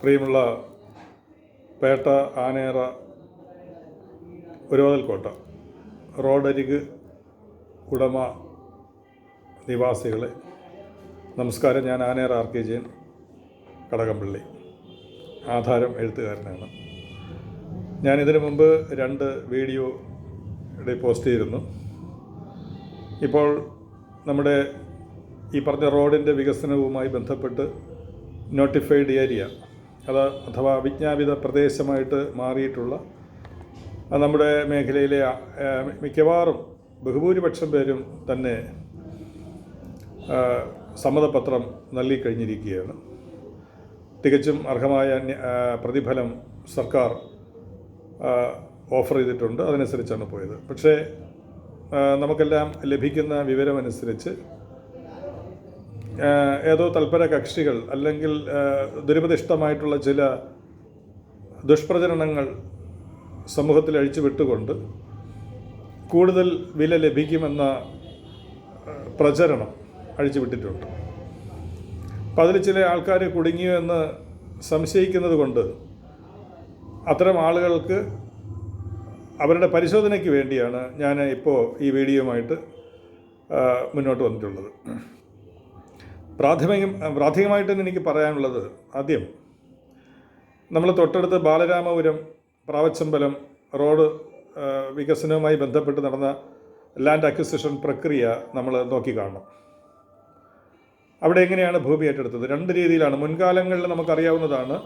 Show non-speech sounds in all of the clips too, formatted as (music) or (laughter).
പ്രിയമുള്ള പേട്ട ആനേറ ഒരുവതൽക്കോട്ട റോഡരിക് ഉടമ നിവാസികളെ നമസ്കാരം. ഞാൻ ആനേറ ആർ കെ ജയൻ കടകംപള്ളി. ആധാരം എഴുത്തുകാരനാണ്. ഞാനിതിനു മുമ്പ് രണ്ട് വീഡിയോ പോസ്റ്റ് ചെയ്തിരുന്നു. ഇപ്പോൾ നമ്മുടെ ഈ പറഞ്ഞ റോഡിന്റെ വികസനവുമായി ബന്ധപ്പെട്ട് നോട്ടിഫൈഡ് ഏരിയ അത് അഥവാ വിജ്ഞാപിത പ്രദേശമായിട്ട് മാറിയിട്ടുള്ള നമ്മുടെ മേഖലയിലെ മിക്കവാറും ബഹുഭൂരിപക്ഷം പേരും തന്നെ സമ്മതപത്രം നൽകിക്കഴിഞ്ഞിരിക്കുകയാണ്. തികച്ചും അർഹമായ പ്രതിഫലം സർക്കാർ ഓഫർ ചെയ്തിട്ടുണ്ട്. അതനുസരിച്ചാണ് പോയത്. പക്ഷേ നമുക്കെല്ലാം ലഭിക്കുന്ന വിവരമനുസരിച്ച് ഏതോ തൽപര കക്ഷികൾ അല്ലെങ്കിൽ ദുരുപദിഷ്ടമായിട്ടുള്ള ചില ദുഷ്പ്രചരണങ്ങൾ സമൂഹത്തിൽ അഴിച്ചു വിട്ടുകൊണ്ട് കൂടുതൽ വില ലഭിക്കുമെന്ന പ്രചരണം അഴിച്ചു വിട്ടിട്ടുണ്ട്. അപ്പം അതിൽ ചില ആൾക്കാർ കുടുങ്ങിയോ എന്ന് സംശയിക്കുന്നത് കൊണ്ട് അത്തരം ആളുകൾക്ക് അവരുടെ പരിശോധനയ്ക്ക് വേണ്ടിയാണ് ഞാൻ ഇപ്പോൾ ഈ വീഡിയോയുമായിട്ട് മുന്നോട്ട് വന്നിട്ടുള്ളത്. പ്രാഥമികം പ്രാഥമികമായിട്ട് തന്നെ എനിക്ക് പറയാനുള്ളത് ആദ്യം നമ്മൾ തൊട്ടടുത്ത് ബാലരാമപുരം പ്രാവച്ചമ്പലം റോഡ് വികസനവുമായി ബന്ധപ്പെട്ട് നടന്ന ലാൻഡ് അക്വിസിഷൻ പ്രക്രിയ നമ്മൾ നോക്കിക്കാണണം അവിടെ എങ്ങനെയാണ് ഭൂമി ഏറ്റെടുത്തത്? രണ്ട് രീതിയിലാണ്. മുൻകാലങ്ങളിൽ നമുക്കറിയാവുന്നതാണ്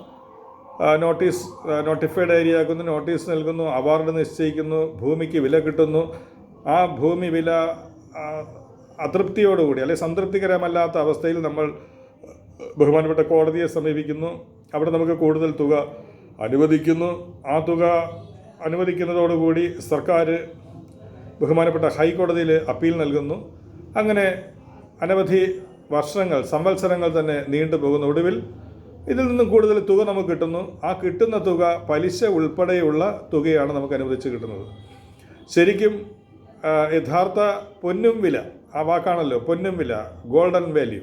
നോട്ടീസ് നോട്ടിഫൈഡ് ഏരിയ ആക്കുന്നു നോട്ടീസ് നൽകുന്നു അവാർഡ് നിശ്ചയിക്കുന്നു ഭൂമിക്ക് വില കിട്ടുന്നു. ആ ഭൂമി വില അതൃപ്തിയോടുകൂടി അല്ലെങ്കിൽ സംതൃപ്തികരമല്ലാത്ത അവസ്ഥയിൽ നമ്മൾ ബഹുമാനപ്പെട്ട കോടതിയെ സമീപിക്കുന്നു. അവിടെ നമുക്ക് കൂടുതൽ തുക അനുവദിക്കുന്നു. ആ തുക അനുവദിക്കുന്നതോടുകൂടി സർക്കാർ ബഹുമാനപ്പെട്ട ഹൈക്കോടതിയിൽ അപ്പീൽ നൽകുന്നു. അങ്ങനെ അനവധി വർഷങ്ങൾ സംവത്സരങ്ങൾ തന്നെ നീണ്ടു പോകുന്ന ഒടുവിൽ ഇതിൽ നിന്നും കൂടുതൽ തുക നമുക്ക് കിട്ടുന്നു. ആ കിട്ടുന്ന തുക പലിശ ഉൾപ്പെടെയുള്ള തുകയാണ് നമുക്ക് അനുവദിച്ച് കിട്ടുന്നത്. ശരിക്കും യഥാർത്ഥ പൊന്നും വില ആ വാക്കാണല്ലോ പൊന്നും വില ഗോൾഡൻ വാല്യൂ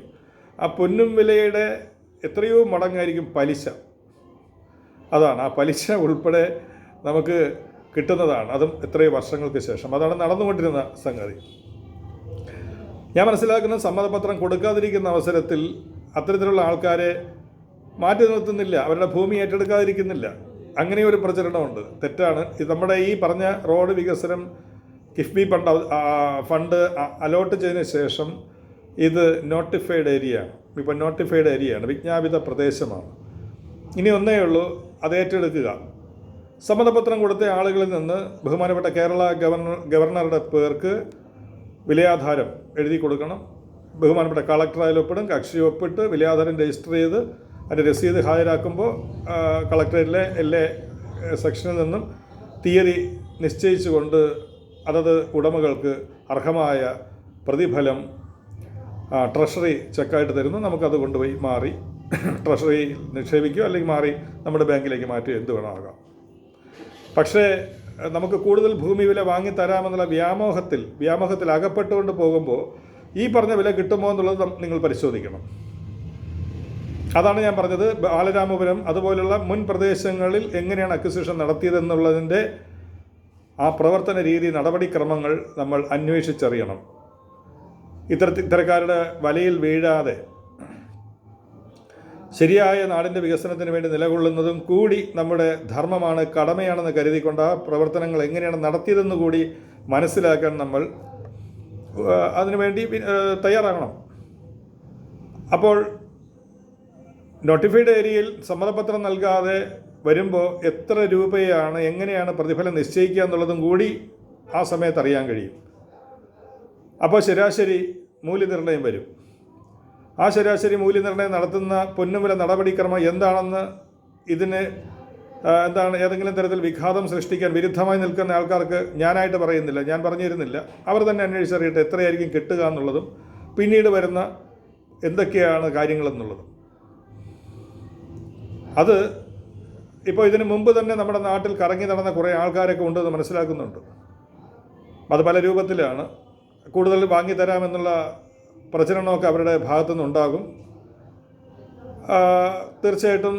ആ പൊന്നും വിലയുടെ എത്രയോ മടങ്ങായിരിക്കും പലിശ. അതാണ് ആ പലിശ ഉൾപ്പെടെ നമുക്ക് കിട്ടുന്നതാണ്. അതും എത്രയോ വർഷങ്ങൾക്ക് ശേഷം. അതാണ് നടന്നുകൊണ്ടിരുന്ന സംഗതി. ഞാൻ മനസ്സിലാക്കുന്ന സമ്മതപത്രം കൊടുക്കാതിരിക്കുന്ന അവസരത്തിൽ അത്തരത്തിലുള്ള ആൾക്കാരെ മാറ്റി നിർത്തുന്നില്ല. അവരുടെ ഭൂമി ഏറ്റെടുക്കാതിരിക്കുന്നില്ല. അങ്ങനെ ഒരു പ്രചരണമുണ്ട്. തെറ്റാണ്. നമ്മുടെ ഈ പറഞ്ഞ റോഡ് വികസനം കിഫ്ബി ഫണ്ട് ഫണ്ട് അലോട്ട് ചെയ്തതിന് ശേഷം ഇത് നോട്ടിഫൈഡ് ഏരിയ ഇപ്പം നോട്ടിഫൈഡ് ഏരിയയാണ് വിജ്ഞാപിത പ്രദേശമാണ്. ഇനി ഒന്നേ ഉള്ളൂ അത് ഏറ്റെടുക്കുക. സമ്മതപത്രം കൊടുത്ത ആളുകളിൽ നിന്ന് ബഹുമാനപ്പെട്ട കേരള ഗവർണർ ഗവർണറുടെ പേർക്ക് വിലയാധാരം എഴുതി കൊടുക്കണം. ബഹുമാനപ്പെട്ട കളക്ടറായാൽ ഒപ്പിടും. കക്ഷി ഒപ്പിട്ട് വിലയാധാരം രജിസ്റ്റർ ചെയ്ത് അതിന്റെ രസീത് ഹാജരാക്കുമ്പോൾ കളക്ടറേറ്റിലെ എല്ലാ സെക്ഷനിൽ നിന്നും തീയതി നിശ്ചയിച്ചുകൊണ്ട് അതത് ഉടമകൾക്ക് അർഹമായ പ്രതിഫലം ട്രഷറി ചെക്കായിട്ട് തരുന്നു. നമുക്കത് കൊണ്ടുപോയി മാറി ട്രഷറിയിൽ നിക്ഷേപിക്കുകയോ അല്ലെങ്കിൽ മാറി നമ്മുടെ ബാങ്കിലേക്ക് മാറ്റി എന്ത് വേണമാകാം പക്ഷേ നമുക്ക് കൂടുതൽ ഭൂമി വില വാങ്ങി തരാമെന്നുള്ള വ്യാമോഹത്തിൽ വ്യാമോഹത്തിൽ അകപ്പെട്ടുകൊണ്ട് പോകുമ്പോൾ ഈ പറഞ്ഞ വില കിട്ടുമോ എന്നുള്ളത് നിങ്ങൾ പരിശോധിക്കണം. അതാണ് ഞാൻ പറഞ്ഞത്. ബാലരാമപുരം അതുപോലുള്ള മുൻ പ്രദേശങ്ങളിൽ എങ്ങനെയാണ് അക്വിസിഷൻ നടത്തിയതെന്നുള്ളതിന്റെ ആ പ്രവർത്തന രീതി നടപടിക്രമങ്ങൾ നമ്മൾ അന്വേഷിച്ചറിയണം. ഇത്തരത്തിൽ ഇത്തരക്കാരുടെ വലയിൽ വീഴാതെ ശരിയായ നാടിന്റെ വികസനത്തിന് വേണ്ടി നിലകൊള്ളുന്നതും കൂടി നമ്മുടെ ധർമ്മമാണ് കടമയാണെന്ന് കരുതിക്കൊണ്ട് ആ പ്രവർത്തനങ്ങൾ എങ്ങനെയാണ് നടത്തിയതെന്ന് കൂടി മനസ്സിലാക്കാൻ നമ്മൾ അതിനുവേണ്ടി തയ്യാറാകണം. അപ്പോൾ നോട്ടിഫൈഡ് ഏരിയയിൽ സമ്മതപത്രം നൽകാതെ വരുമ്പോൾ എത്ര രൂപയാണ് എങ്ങനെയാണ് പ്രതിഫലം നിശ്ചയിക്കുക എന്നുള്ളതും കൂടി ആ സമയത്ത് അറിയാൻ കഴിയും. അപ്പോൾ ശരാശരി മൂല്യനിർണയം വരും. ആ ശരാശരി മൂല്യനിർണയം നടത്തുന്ന പൊന്നുവില നടപടിക്രമം എന്താണെന്ന് ഇതിന് എന്താണ് ഏതെങ്കിലും തരത്തിൽ വിഘാതം സൃഷ്ടിക്കാൻ വിരുദ്ധമായി നിൽക്കുന്ന ആൾക്കാർക്ക് ഞാനായിട്ട് പറയുന്നില്ല ഞാൻ പറഞ്ഞിരുന്നില്ല. അവർ തന്നെ അന്വേഷിച്ചറിയട്ടെ എത്രയായിരിക്കും കിട്ടുക എന്നുള്ളതും പിന്നീട് വരുന്ന എന്തൊക്കെയാണ് കാര്യങ്ങളെന്നുള്ളതും. അത് ഇപ്പോൾ ഇതിനു മുമ്പ് തന്നെ നമ്മുടെ നാട്ടിൽ കറങ്ങി നടന്ന കുറേ ആൾക്കാരൊക്കെ ഉണ്ടെന്ന് മനസ്സിലാക്കുന്നുണ്ട്. അത് പല രൂപത്തിലാണ്. കൂടുതൽ വാങ്ങിത്തരാമെന്നുള്ള പ്രചരണമൊക്കെ അവരുടെ ഭാഗത്തു നിന്നുണ്ടാകും തീർച്ചയായിട്ടും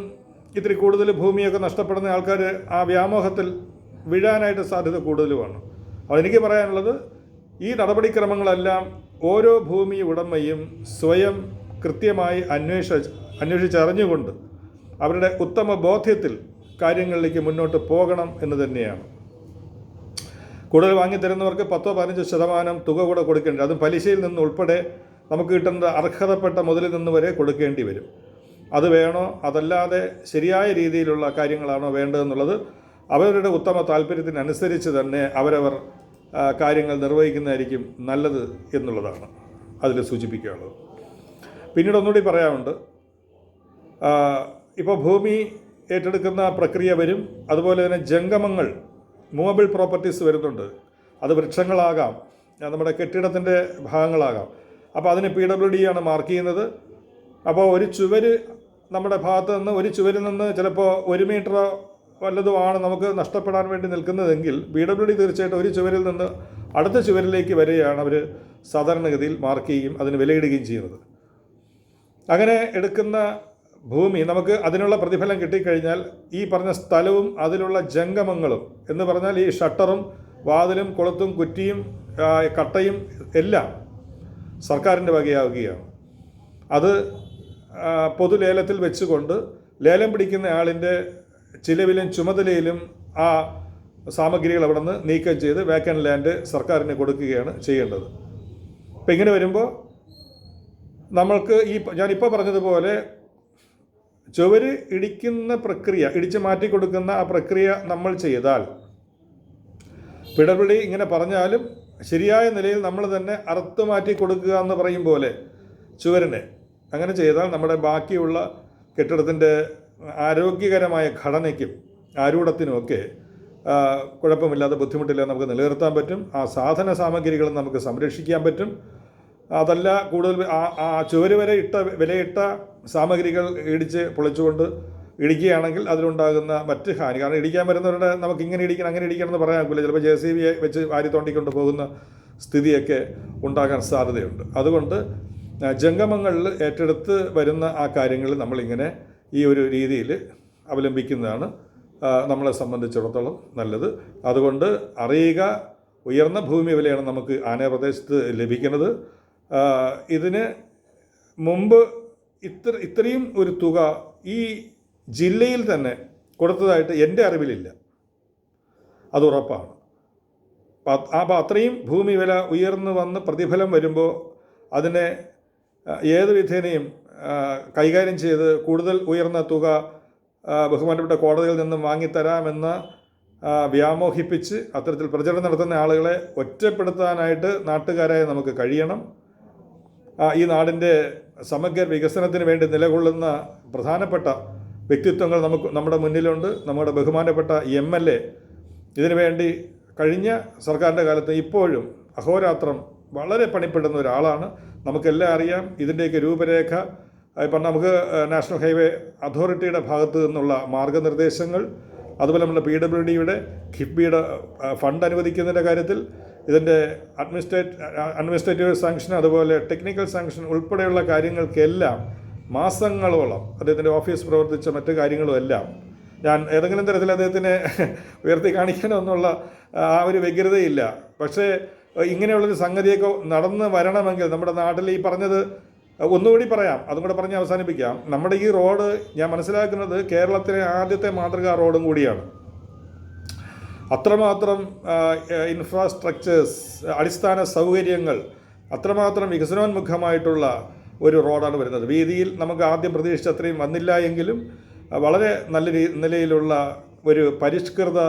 ഇത്തിരി കൂടുതൽ ഭൂമിയൊക്കെ നഷ്ടപ്പെടുന്ന ആൾക്കാർ ആ വ്യാമോഹത്തിൽ വീഴാനായിട്ട് സാധ്യത കൂടുതലുമാണ്. അപ്പോൾ എനിക്ക് പറയാനുള്ളത് ഈ നടപടിക്രമങ്ങളെല്ലാം ഓരോ ഭൂമി ഉടമയും സ്വയം കൃത്യമായി അന്വേഷ അന്വേഷിച്ചറിഞ്ഞുകൊണ്ട് അവരുടെ ഉത്തമ ബോധ്യത്തിൽ കാര്യങ്ങളിലേക്ക് മുന്നോട്ട് പോകണം എന്ന് തന്നെയാണ്. കൂടുതൽ വാങ്ങിത്തരുന്നവർക്ക് പത്തോ പതിനഞ്ചോ ശതമാനം തുക കൂടെ കൊടുക്കേണ്ടി അതും പലിശയിൽ നിന്ന് ഉൾപ്പെടെ നമുക്ക് കിട്ടുന്ന അർഹതപ്പെട്ട മുതലിൽ നിന്ന് വരെ കൊടുക്കേണ്ടി വരും. അത് വേണോ അതല്ലാതെ ശരിയായ രീതിയിലുള്ള കാര്യങ്ങളാണോ വേണ്ടതെന്നുള്ളത് അവരുടെ ഉത്തമ താല്പര്യത്തിനനുസരിച്ച് തന്നെ അവരവർ കാര്യങ്ങൾ നിർവഹിക്കുന്നതായിരിക്കും നല്ലത് എന്നുള്ളതാണ് അതിൽ സൂചിപ്പിക്കാനുള്ളത്. പിന്നീട് ഒന്നുകൂടി പറയാനുണ്ട്. ഇപ്പോൾ ഭൂമി ഏറ്റെടുക്കുന്ന പ്രക്രിയ വരും. അതുപോലെ തന്നെ ജംഗമങ്ങൾ മൂവബിൾ പ്രോപ്പർട്ടീസ് വരുന്നുണ്ട്. അത് വൃക്ഷങ്ങളാകാം നമ്മുടെ കെട്ടിടത്തിന്റെ ഭാഗങ്ങളാകാം. അപ്പോൾ അതിന് പി ഡബ്ല്യു ഡി ആണ് മാർക്ക് ചെയ്യുന്നത്. അപ്പോൾ ഒരു ചുവര് നമ്മുടെ ഭാഗത്ത് നിന്ന് ഒരു ചുവരിൽ നിന്ന് ചിലപ്പോൾ ഒരു മീറ്ററോ വല്ലതുമാണ് നമുക്ക് നഷ്ടപ്പെടാൻ വേണ്ടി നിൽക്കുന്നതെങ്കിൽ പി ഡബ്ല്യു ഡി തീർച്ചയായിട്ടും ഒരു ചുവരിൽ നിന്ന് അടുത്ത ചുവരിലേക്ക് വരെയാണ് അവർ സാധാരണഗതിയിൽ മാർക്ക് ചെയ്യുകയും അതിന് വിലയിടുകയും ചെയ്യുന്നത്. അങ്ങനെ എടുക്കുന്ന ഭൂമി നമുക്ക് അതിനുള്ള പ്രതിഫലം കിട്ടിക്കഴിഞ്ഞാൽ ഈ പറഞ്ഞ സ്ഥലവും അതിലുള്ള ജംഗമങ്ങളും എന്ന് പറഞ്ഞാൽ ഈ ഷട്ടറും വാതിലും കൊളുത്തും കുറ്റിയും കട്ടയും എല്ലാം സർക്കാരിന്റെ വകയാവുകയാണ്. അത് പൊതു പൊതുലേലത്തിൽ വെച്ചുകൊണ്ട് ലേലം പിടിക്കുന്ന ആളിന്റെ ചിലവിലും ചുമതലയിലും ആ സാമഗ്രികൾ അവിടെ നിന്ന് നീക്കം ചെയ്ത് വേക്കൻ ലാൻഡ് സർക്കാരിന് കൊടുക്കുകയാണ് ചെയ്യേണ്ടത്. അപ്പം ഇങ്ങനെ വരുമ്പോൾ നമ്മൾക്ക് ഈ ഞാനിപ്പോൾ പറഞ്ഞതുപോലെ ചുവര് ഇടിക്കുന്ന പ്രക്രിയ ഇടിച്ച് മാറ്റി കൊടുക്കുന്ന ആ പ്രക്രിയ നമ്മൾ ചെയ്താൽ പിടപിടി ഇങ്ങനെ പറഞ്ഞാലും ശരിയായ നിലയിൽ നമ്മൾ തന്നെ അറുത്ത് മാറ്റി കൊടുക്കുക എന്ന് പറയും പോലെ ചുവരിനെ. അങ്ങനെ ചെയ്താൽ നമ്മുടെ ബാക്കിയുള്ള കെട്ടിടത്തിന്റെ ആരോഗ്യകരമായ ഘടനയ്ക്കും ആരൂഢത്തിനുമൊക്കെ കുഴപ്പമില്ലാതെ ബുദ്ധിമുട്ടില്ലാതെ നമുക്ക് നിലനിർത്താൻ പറ്റും. ആ സാധന സാമഗ്രികളും നമുക്ക് സംരക്ഷിക്കാൻ പറ്റും. അതല്ല കൂടുതൽ ആ ചുവര് വരെ ഇട്ട വിലയിട്ട സാമഗ്രികൾ ഇടിച്ച് പൊളിച്ചുകൊണ്ട് ഇടിക്കുകയാണെങ്കിൽ അതിലുണ്ടാകുന്ന മറ്റ് ഹാനി. കാരണം ഇടിക്കാൻ വരുന്നവരുടെ നമുക്ക് ഇങ്ങനെ ഇടിക്കണം അങ്ങനെ ഇടിക്കണം എന്ന് പറയാൻ പറ്റില്ല. ചിലപ്പോൾ ജെ സി ബിയെ വെച്ച് വാരി തോണ്ടിക്കൊണ്ട് പോകുന്ന സ്ഥിതിയൊക്കെ ഉണ്ടാകാൻ സാധ്യതയുണ്ട്. അതുകൊണ്ട് ജംഗമങ്ങളിൽ ഏറ്റെടുത്ത് വരുന്ന ആ കാര്യങ്ങൾ നമ്മളിങ്ങനെ ഈ ഒരു രീതിയിൽ അവലംബിക്കുന്നതാണ് നമ്മളെ സംബന്ധിച്ചിടത്തോളം നല്ലത്. അതുകൊണ്ട് അറിയുക ഉയർന്ന ഭൂമി വിലയാണ് നമുക്ക് ആനപ്രദേശത്ത് ലഭിക്കുന്നത്. ഇതിന് മുമ്പ് ഇത്ര ഇത്രയും ഒരു തുക ഈ ജില്ലയിൽ തന്നെ കൊടുത്തതായിട്ട് എന്റെ അറിവിലില്ല. അത് ഉറപ്പാണ്. അപ്പം അപ്പോൾ അത്രയും ഭൂമി വില ഉയർന്നു വന്ന് പ്രതിഫലം വരുമ്പോൾ അതിനെ ഏത് വിധേനയും കൈകാര്യം ചെയ്ത് കൂടുതൽ ഉയർന്ന തുക ബഹുമാനപ്പെട്ട കോടതിയിൽ നിന്നും വാങ്ങിത്തരാമെന്ന് വ്യാമോഹിപ്പിച്ച് അത്തരത്തിൽ പ്രചരണം നടത്തുന്ന ആളുകളെ ഒറ്റപ്പെടുത്താനായിട്ട് നാട്ടുകാരായ നമുക്ക് കഴിയണം. ഈ നാടിന്റെ സമഗ്ര വികസനത്തിന് വേണ്ടി നിലകൊള്ളുന്ന പ്രധാനപ്പെട്ട വ്യക്തിത്വങ്ങൾ നമുക്ക് നമ്മുടെ മുന്നിലുണ്ട്. നമ്മുടെ ബഹുമാനപ്പെട്ട എം എൽ എ. ഇതിനുവേണ്ടി കഴിഞ്ഞ സർക്കാരിന്റെ കാലത്ത് ഇപ്പോഴും അഹോരാത്രം വളരെ പണിപ്പെടുന്ന ഒരാളാണ്. നമുക്കെല്ലാം അറിയാം ഇതിന്റെയൊക്കെ രൂപരേഖ. ഇപ്പം നമുക്ക് നാഷണൽ ഹൈവേ അതോറിറ്റിയുടെ ഭാഗത്തു നിന്നുള്ള മാർഗനിർദ്ദേശങ്ങൾ അതുപോലെ നമ്മുടെ പി ഡബ്ല്യു ഡിയുടെ കിഫ്ബിയുടെ ഫണ്ട് അനുവദിക്കുന്നതിന്റെ കാര്യത്തിൽ ഇതിന്റെ അഡ്മിനിസ്ട്രേറ്റ് അഡ്മിനിസ്ട്രേറ്റീവ് സാങ്ഷൻ അതുപോലെ ടെക്നിക്കൽ സാങ്ഷൻ ഉൾപ്പെടെയുള്ള കാര്യങ്ങൾക്കെല്ലാം മാസങ്ങളോളം അദ്ദേഹത്തിന്റെ ഓഫീസ് പ്രവർത്തിച്ച മറ്റു കാര്യങ്ങളും എല്ലാം ഞാൻ ഏതെങ്കിലും തരത്തിൽ അദ്ദേഹത്തിനെ (laughs) ഉയർത്തി കാണിക്കണമെന്നുള്ള ആ ഒരു വ്യഗ്രതയില്ല. പക്ഷേ ഇങ്ങനെയുള്ളൊരു സംഗതിയൊക്കെ നടന്ന് വരണമെങ്കിൽ നമ്മുടെ നാട്ടിൽ ഈ പറഞ്ഞത് ഒന്നുകൂടി പറയാം. അതും കൂടെ പറഞ്ഞ് അവസാനിപ്പിക്കാം. നമ്മുടെ ഈ റോഡ് ഞാൻ മനസ്സിലാക്കുന്നത് കേരളത്തിലെ ആദ്യത്തെ മാതൃകാ റോഡും കൂടിയാണ്. അത്രമാത്രം ഇൻഫ്രാസ്ട്രക്ചേഴ്സ് അടിസ്ഥാന സൗകര്യങ്ങൾ അത്രമാത്രം വികസനോന്മുഖമായിട്ടുള്ള ഒരു റോഡാണ് വരുന്നത്. വീതിയിൽ നമുക്ക് ആദ്യം പ്രതീക്ഷിച്ച അത്രയും വന്നില്ല എങ്കിലും വളരെ നല്ല നിലയിലുള്ള ഒരു പരിഷ്കൃത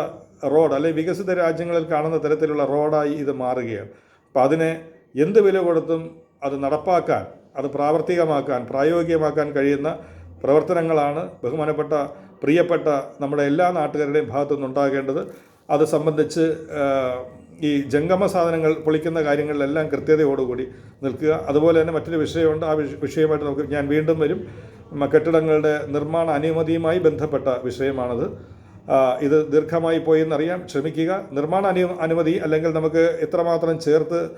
റോഡ് അല്ലെങ്കിൽ വികസിത രാജ്യങ്ങളിൽ കാണുന്ന തരത്തിലുള്ള റോഡായി ഇത് മാറുകയാണ്. അപ്പോൾ അതിനെ എന്ത് വില കൊടുത്തും അത് നടപ്പാക്കാൻ അത് പ്രാവർത്തികമാക്കാൻ പ്രായോഗികമാക്കാൻ കഴിയുന്ന പ്രവർത്തനങ്ങളാണ് ബഹുമാനപ്പെട്ട പ്രിയപ്പെട്ട നമ്മുടെ എല്ലാ നാട്ടുകാരുടെയും ഭാഗത്തു നിന്നുണ്ടാകേണ്ടത് അത് സംബന്ധിച്ച് ഈ ജംഗമ സാധനങ്ങൾ പൊളിക്കുന്ന കാര്യങ്ങളിലെല്ലാം കൃത്യതയോടുകൂടി നിൽക്കുക. അതുപോലെ തന്നെ മറ്റൊരു വിഷയമുണ്ട്. ആ വിഷ- വിഷയമായിട്ട് നമുക്ക് ഞാൻ വീണ്ടും വരും. കെട്ടിടങ്ങളുടെ നിർമ്മാണ അനുമതിയുമായി ബന്ധപ്പെട്ട വിഷയമാണത്. ഇത് ദീർഘമായി പോയി എന്നറിയാം ക്ഷമിക്കുക നിർമ്മാണ അനു അനുമതി അല്ലെങ്കിൽ നമുക്ക് എത്രമാത്രം ചേർത്ത്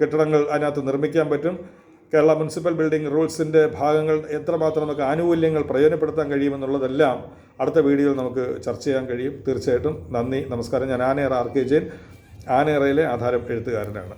കെട്ടിടങ്ങൾ അതിനകത്ത് നിർമ്മിക്കാൻ പറ്റും. കേരള മുനിസിപ്പൽ ബിൽഡിംഗ് റൂൾസിന്റെ ഭാഗങ്ങൾ എത്രമാത്രം നമുക്ക് ആനുകൂല്യങ്ങൾ പ്രയോജനപ്പെടുത്താൻ കഴിയുമെന്നുള്ളതെല്ലാം അടുത്ത വീഡിയോയിൽ നമുക്ക് ചർച്ച ചെയ്യാൻ കഴിയും. തീർച്ചയായിട്ടും നന്ദി നമസ്കാരം. ഞാൻ ആനേറ ആർ കെ ജെയിൻ. ആനേറയിലെ ആധാരം എഴുത്തുകാരനാണ്.